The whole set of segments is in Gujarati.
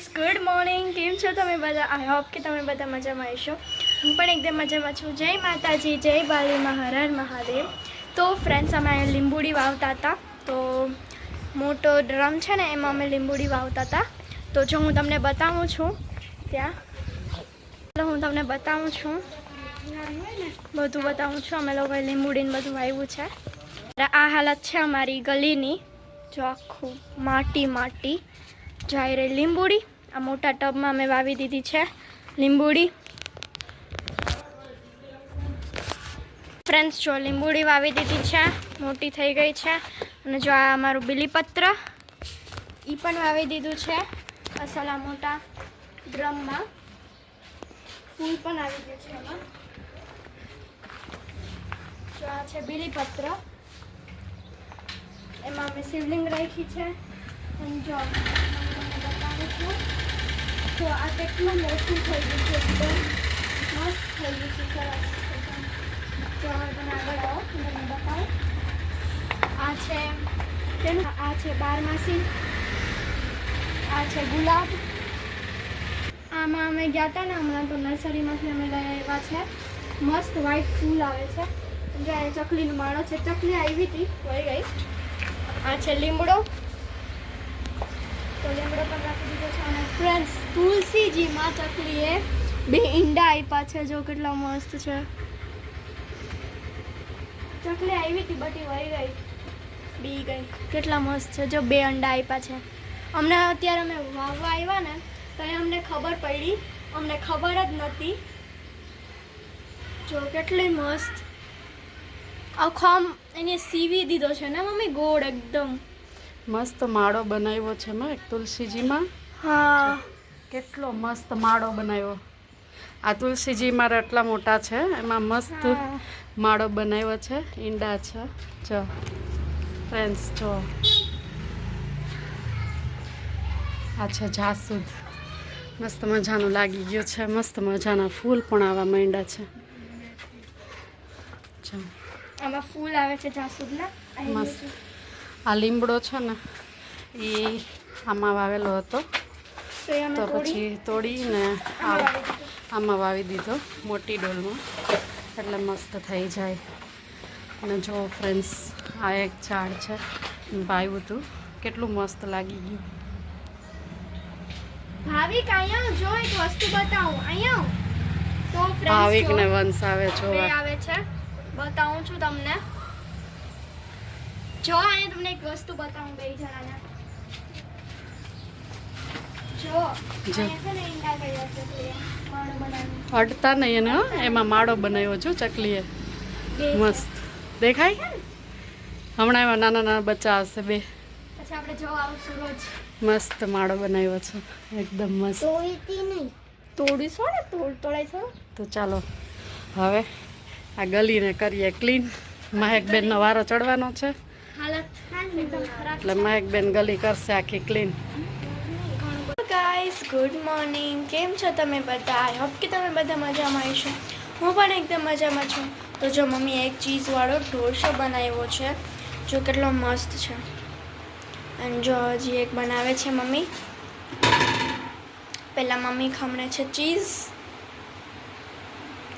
Friends, good morning. કેમ છો તમે બધા? આઈ હોપ કે તમે બધા મજામાં હશો. હું પણ એકદમ મજામાં છું. જય માતાજી, જય બાલીમાં હર હર મહાદેવ. તો ફ્રેન્ડ્સ, અમે લીંબુડી વાવતા હતા. તો મોટો ડ્રમ છે ને, એમાં અમે લીંબુડી વાવતા હતા. તો જો હું તમને બતાવું છું, ત્યાં. ચાલો હું તમને બતાવું છું. બધું બતાવું છું. અમે લોકોએ લીંબુડીને બધું વાવ્યું છે. આ હાલત છે અમારી ગલીની. જો આખું માટી માટી. જાય રહી લીંબુડી. આ મોટા ટબમાં મેં વાવી દીધી છે લીંબુડી. ફ્રેન્ડ્સ જો લીંબુડી વાવી દીધી છે, મોટી થઈ ગઈ છે. અને જો આ અમારું બિલીપત્ર એ પણ વાવી દીધું છે. અસલા મોટા ડ્રમમાં. ફૂલ પણ આવી ગયું છે એમાં. જો આ છે બીલીપત્ર. એમાં અમે શિવલિંગ રાખી છે. અને જો તો આ કેટલું મોટું થઈ ગયું છે, એકદમ મસ્ત થઈ ગયું છે, સરસ. જો હવે તમે આગળ આવો તમને બતાવું. આ છે તેનું, આ છે બારમાસી, આ છે ગુલાબ. આમાં અમે ગયા હતા ને, હમણાં તો નર્સરીમાંથી અમે લઈ આવ્યા છે. મસ્ત વ્હાઈટ ફૂલ આવે છે. જો ચકલીનું માળો છે, ચકલી આવી હતી, વળી ગઈ. આ છે લીમડો. તો લીમડો પણ રાખી દીધો છે અને ફ્રેન્ડ્સ તુલસીજીમાં ચકલીએ બે ઈંડા આપ્યા છે, જો કેટલા મસ્ત છે. ચકલી આવી હતી બટી વહી ગઈ. બી ગઈ. કેટલા મસ્ત છે, જો બે અંડા આપ્યા છે. અમને અત્યારે અમે વાવવા આવ્યા ને, તો એ અમને ખબર પડી. અમને ખબર જ નહોતી. જો કેટલી મસ્ત. આખો આમ એને સીવી દીધો છે ને, મમ્મી? ગોળ એકદમ. મસ્ત માળો બનાવ્યો છે મેં એક તુલસીજીમાં. હા. કેટલો મસ્ત માળો બનાવ્યો. આ તુલસીજી મારા એટલા મોટા છે એમાં મસ્ત માળો બનાવ્યો છે. ઈંડા છે. જો. ફ્રેન્ડ્સ જો. આ છે જાસૂદ. મસ્ત મજાનું લાગી ગયું છે. મસ્ત મજાના ફૂલ પણ આવા માંડ્યા છે. જો. આમાં ફૂલ આવે છે જાસૂદના. મસ્ત. આ લીમડો છે ને એ આમાં વાવેલો હતો. તો પછી તોડીને આમાં વાવી દીધું. મોટી ડોલમાં. એટલે મસ્ત થઈ જાય. અને જો ફ્રેન્ડ્સ આ એક ઝાડ છે વાવ્યું હતું. કેટલું મસ્ત લાગી ગયું. ભાવિક અહીંયા જો એક વસ્તુ બતાવું. અહીંયા આવ. તો friends ભાવિક ને વંશ આવે જોવા. આવે છે. બતાવું છું તમને. જો અહીંયા તમને એક વસ્તુ બતાવું બે જણાને. અડતા નહીં એને એમાં માળો બનાવ્યો છું ચકલીએ. મસ્ત. દેખાય? હમણાં એમાં નાના નાના બચ્ચા હશે બે. મસ્ત માળો બનાવ્યો છે. એકદમ મસ્ત. તોડીશું ને? તો ચાલો હવે આ ગલીને કરીએ ક્લીન. મહેકબેનનો વારો ચડવાનો છે. એટલે મહેકબેન ગલી કરશે આખી ક્લીન ગાઈસ ગુડ મોર્નિંગ કેમ છો તમે બધા? આઈ હોપ કે તમે બધા મજામાં હશો. હું પણ એકદમ મજામાં છું. તો જો મમ્મીએ એક ચીઝવાળો ઢોસો બનાવ્યો છે, જો કેટલો મસ્ત છે. અને જો હજી એક બનાવે છે મમ્મી. પહેલાં મમ્મી ખમણે છે ચીઝ.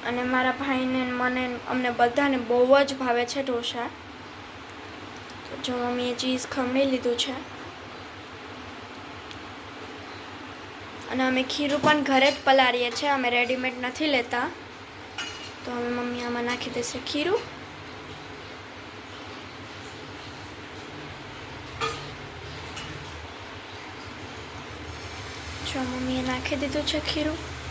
અને મારા ભાઈને મને અમને બધાને બહુ જ ભાવે છે ઢોસા. જો મમ્મીએ ચીઝ ખમણી લીધું છે. અને અમે ખીરું પણ ઘરે જ પલાળીએ છીએ, અમે રેડીમેડ નથી લેતા. તો અમે મમ્મી આમાં નાખી દેશે ખીરું. જો મમ્મીએ નાખી દીધું છે ખીરું.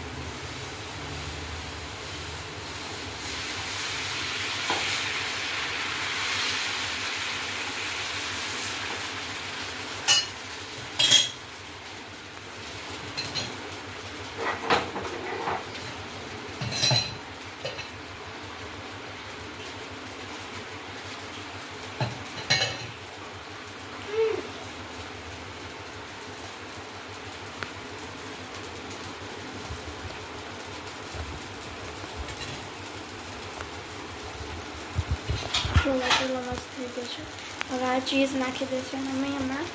ચોલા ચોલા મસ્ત થઈ છે. હવે આ ચીઝ નાખી દેશે મમ્મી હમણાં.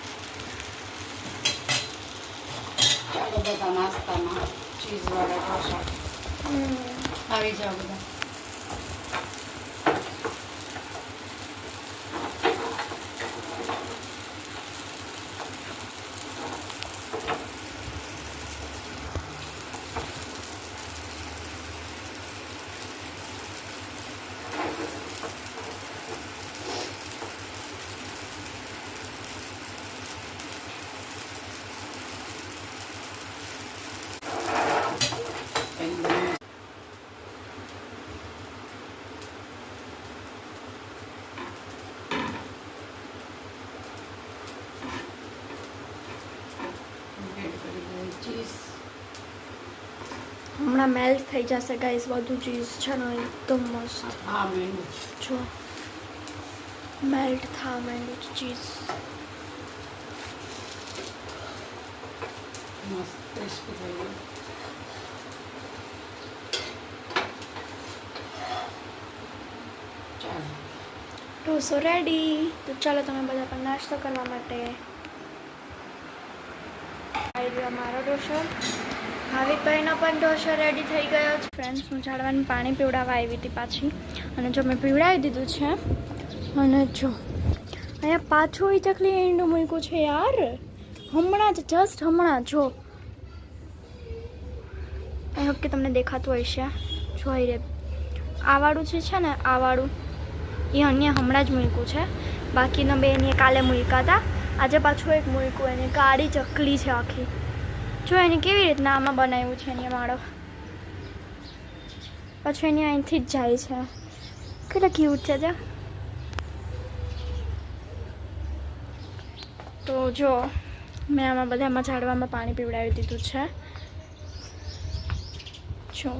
તો બધા નાસ્તામાં ચીઝવાળા ઢોસા. આવી જાઓ બધા એકદમ એડ કરી દઈએ ચીઝ હમણાં મેલ્ટ થઈ જશે ગાઈસ બધું ચીઝ છે ને એકદમ મસ્ત આ મેનુ જો મેલ્ટ થવા માંડ્યું છે ચીઝ મસ્ત ટેસ્ટી થઈ ગયું ચાલો ઢોસો રેડી તો ચાલો તમે બધા પણ નાસ્તો કરવા માટે આવી ગયો મારો ઢોસો ભાવિકભાઈનો પણ ઢોસો રેડી થઈ ગયો છે. ફ્રેન્ડ્સ હું ઝાડવાનું પાણી પીવડાવવા આવી હતી પાછી. અને જો મેં પીવડાવી દીધું છે, અને જો, અહીંયા પાછું એ ચકલી ઈંડું મૂક્યું છે યાર. હમણાં જ જસ્ટ હમણાં, જો. આઈ હોપ કે તમને દેખાતું હશે. જોઈ રે, આવાળું વાળું જે છે ને, આવાળું એ અન્ય હમણાં જ મૂક્યું છે. બાકીના બે એને કાલે મૂક્યા હતા. આજે પાછું એક મૂક્યું, એને કાળી ચકલી છે આખી. જો એને કેવી રીતના આમાં બનાવ્યું છે એને માળો? પછી એની અહીંથી જ જાય છે. કેટલા ક્યુટ છે ત્યાં તો જો, મેં આમાં બધામાં ઝાડવામાં પાણી પીવડાવી દીધું છે. જો.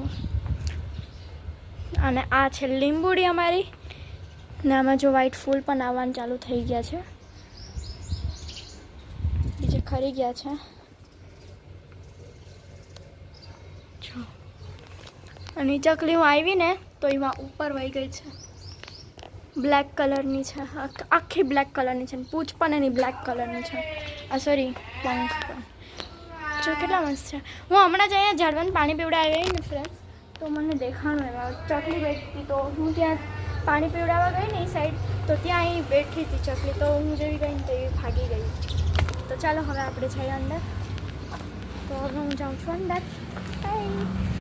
અને આ છે લીંબુડી અમારી. ને આમાં જો વ્હાઈટ ફૂલ પણ આવવાનું ચાલુ થઈ ગયા છે. બીજે ખરી ગયા છે જો અને ચકલી હું આવી ને તો એમાં ઉપર વહી ગઈ છે. બ્લેક કલરની છે. આખ- બ્લેક કલરની છે. પૂછ પણ એની બ્લેક કલરની છે. આ સોરી પંખ પણ જો કેટલા મસ્ત છે. હું હમણાં જ અહીંયા ઝાડવાનું પાણી પીવડાવી ગઈ ને ફ્રેન્ડ્સ તો મને દેખાણું એમાં ચકલી બેઠી તો હું ત્યાં પાણી પીવડાવવા ગઈ ને એ સાઈડ તો ત્યાં અહીં બેઠી હતી ચકલી. તો હું જેવી ગઈ ને તો એ ભાગી ગઈ. તો ચાલો હવે આપણે જઈએ અંદર. તો હવે હું જાઉં છું અંદર. બાય